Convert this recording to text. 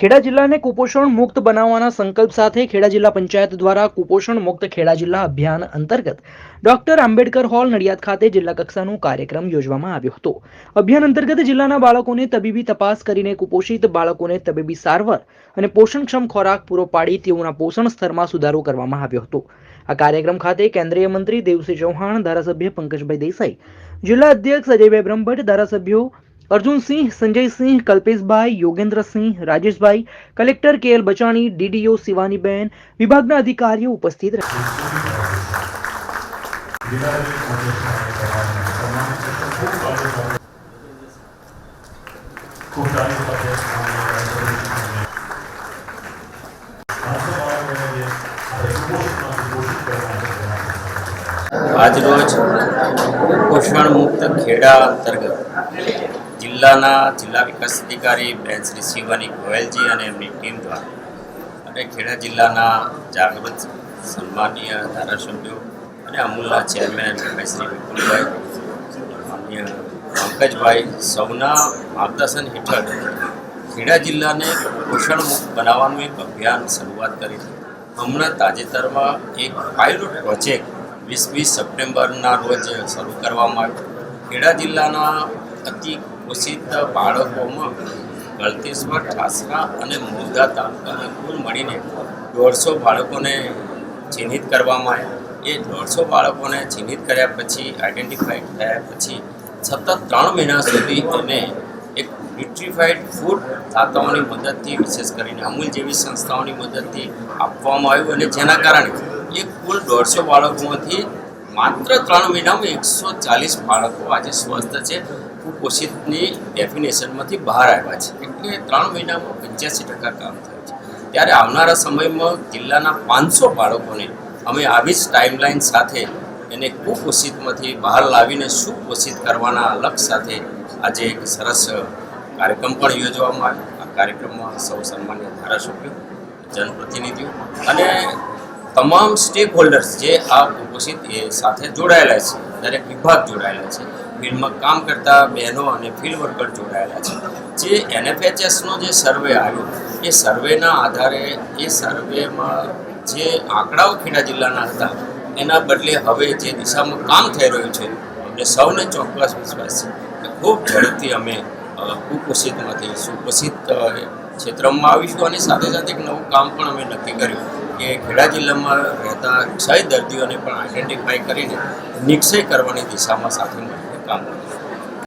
ખેડા જિલ્લાને કુપોષણ મુક્ત બનાવવાના સંકલ્પ સાથે ખેડા જિલ્લા પંચાયત દ્વારા કુપોષણ મુક્ત ખેડા જિલ્લા અભિયાન અંતર્ગત ડોક્ટર આંબેડકર હોલ નડિયાદ ખાતે જિલ્લા કક્ષાનો કાર્યક્રમ યોજવામાં આવ્યો હતો. અભિયાન અંતર્ગત જિલ્લાના બાળકોને તબીબી તપાસ કરીને કુપોષિત બાળકોને તબીબી સારવાર અને પોષણક્ષમ ખોરાક પૂરો પાડી તેઓના પોષણ સ્તરમાં સુધારો કરવામાં આવ્યો હતો. આ કાર્યક્રમ ખાતે કેન્દ્રીય મંત્રી દેવસિંહ ચૌહાણ, ધારાસભ્ય પંકજભાઈ દેસાઈ, જિલ્લા અધ્યક્ષ અજયભાઈ બ્રહ્મભટ્ટ, ધારાસભ્યો Arjunsinh Sanjaysinh Kalpeshbhai Yogendrasinh Rajeshbhai collector K L Bachani DDO Shivaniben વિભાગના અધિકારીઓ ઉપસ્થિત રહ્યા ખૂબ સારી સાથે આજરોજ કુપોષણ મુક્ત ખેડા અંતર્ગત જિલ્લાના જિલ્લા વિકાસ અધિકારી બેન શ્રી શિવાની ગોયલજી અને એમની ટીમ દ્વારા અને ખેડા જિલ્લાના જાગૃત સન્માનીય ધારાસભ્યો અને અમૂલના ચેરમેન શ્રી વિપુલભાઈ માન્ય પંકજભાઈ, સૌના માર્ગદર્શન હેઠળ ખેડા જિલ્લાને પોષણમુક્ત બનાવવાનું એક અભિયાન શરૂઆત કરી હમણાં તાજેતરમાં એક પાયલોટ પ્રોજેક્ટ વીસ વીસ સપ્ટેમ્બરના રોજ શરૂ કરવામાં આવ્યો. ખેડા જિલ્લાના અતિ કુશિત બાળકોમાં ગળતેશ્વર, ઠાસરા અને મોરધા તાલુકાના કુલ મળીને દોઢસો બાળકોને ચિહ્નિત કરવામાં આવ્યા. એ દોઢસો બાળકોને ચિહ્નિત કર્યા પછી આઈડેન્ટિફાઈડ થયા પછી સતત ત્રણ મહિના સુધી એને એક ન્યુટ્રીફાઈડ ફૂડ દાતાઓની મદદથી, વિશેષ કરીને અમૂલ જેવી સંસ્થાઓની મદદથી આપવામાં આવ્યું અને જેના કારણે એ કુલ દોઢસો બાળકોમાંથી માત્ર ત્રણ મહિનામાં એકસો ચાલીસ બાળકો આજે સ્વસ્થ છે. કુપોષિતની ડેફિનેશનમાંથી બહાર આવ્યા છે. એટલે ત્રણ મહિનામાં પંચ્યાસી ટકા કામ થયું છે. ત્યારે આવનારા સમયમાં જિલ્લાના પાંચસો બાળકોને અમે આવી જ ટાઈમલાઈન સાથે એને કુપોષિતમાંથી બહાર લાવીને સુપોષિત કરવાના લક્ષ્ય સાથે આજે એક સરસ કાર્યક્રમ પણ યોજવામાં આવ્યો. આ કાર્યક્રમમાં સૌ સન્માન્ય ધારાસભ્યો, જનપ્રતિનિધિઓ અને તમામ સ્ટેક હોલ્ડર્સ જે આ કુપોષિત એ સાથે જોડાયેલા છે, દરેક વિભાગ જોડાયેલા છે ફિલ્ડમાં કામ કરતા બહેનો અને ફિલ્ડ વર્કર જોડાયેલા છે. જે એનએફએચએસનો જે સર્વે આવ્યો, એ સર્વેના આધારે, એ સર્વેમાં જે આંકડાઓ ખેડા જિલ્લાના હતા, એના બદલે હવે જે દિશામાં કામ થઈ રહ્યું છે, અમને સૌને ચોક્કસ વિશ્વાસ છે કે ખૂબ ઝડપથી અમે કુપોષિતમાંથી, સુપોષિત ક્ષેત્રમાં આવીશું અને સાથે સાથે એક નવું કામ પણ અમે નક્કી કર્યું કે ખેડા જિલ્લામાં રહેતા ક્ષય દર્દીઓને પણ આઈડેન્ટિફાઈ કરીને નિક્ષય કરવાની દિશામાં સાથે Yeah.